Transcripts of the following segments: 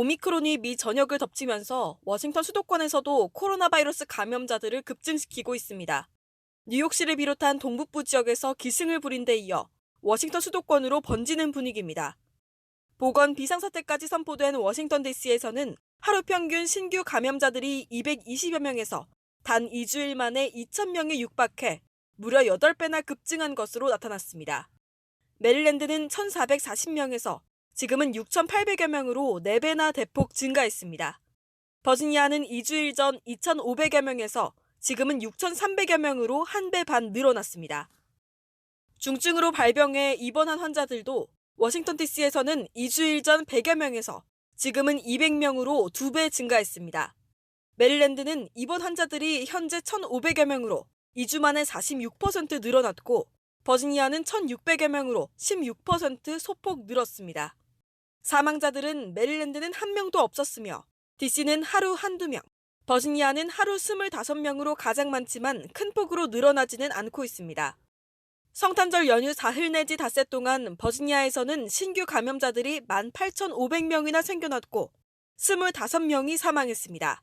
오미크론이 미 전역을 덮치면서 워싱턴 수도권에서도 코로나 바이러스 감염자들을 급증시키고 있습니다. 뉴욕시를 비롯한 동북부 지역에서 기승을 부린 데 이어 워싱턴 수도권으로 번지는 분위기입니다. 보건 비상사태까지 선포된 워싱턴 DC에서는 하루 평균 신규 감염자들이 220여 명에서 단 2주일 만에 2,000명에 육박해 무려 8배나 급증한 것으로 나타났습니다. 메릴랜드는 1,440명에서 지금은 6,800여 명으로 4배나 대폭 증가했습니다. 버지니아는 2주일 전 2,500여 명에서 지금은 6,300여 명으로 한 배 반 늘어났습니다. 중증으로 발병해 입원한 환자들도 워싱턴 DC에서는 2주일 전 100여 명에서 지금은 200명으로 2배 증가했습니다. 메릴랜드는 입원 환자들이 현재 1,500여 명으로 2주 만에 46% 늘어났고 버지니아는 1,600여 명으로 16% 소폭 늘었습니다. 사망자들은 메릴랜드는 한 명도 없었으며 DC는 하루 한두 명, 버지니아는 하루 25명으로 가장 많지만 큰 폭으로 늘어나지는 않고 있습니다. 성탄절 연휴 사흘 내지 닷새 동안 버지니아에서는 신규 감염자들이 18,500명이나 생겨났고 25명이 사망했습니다.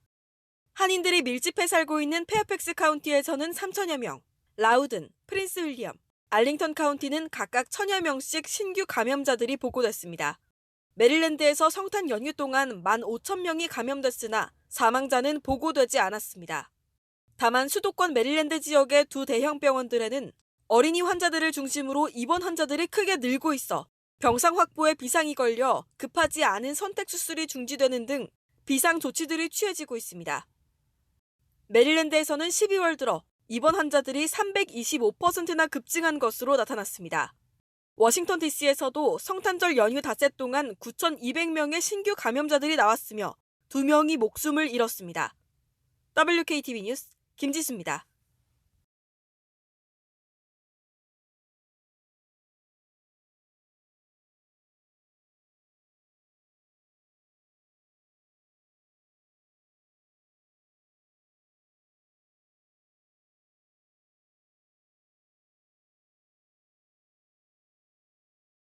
한인들이 밀집해 살고 있는 페어팩스 카운티에서는 3천여 명, 라우든, 프린스 윌리엄, 알링턴 카운티는 각각 천여 명씩 신규 감염자들이 보고됐습니다. 메릴랜드에서 성탄 연휴 동안 15,000명이 감염됐으나 사망자는 보고되지 않았습니다. 다만 수도권 메릴랜드 지역의 두 대형 병원들에는 어린이 환자들을 중심으로 입원 환자들이 크게 늘고 있어 병상 확보에 비상이 걸려 급하지 않은 선택 수술이 중지되는 등 비상 조치들이 취해지고 있습니다. 메릴랜드에서는 12월 들어 입원 환자들이 325%나 급증한 것으로 나타났습니다. 워싱턴 DC에서도 성탄절 연휴 닷새 동안 9,200명의 신규 감염자들이 나왔으며 2명이 목숨을 잃었습니다. WKTV 뉴스 김지수입니다.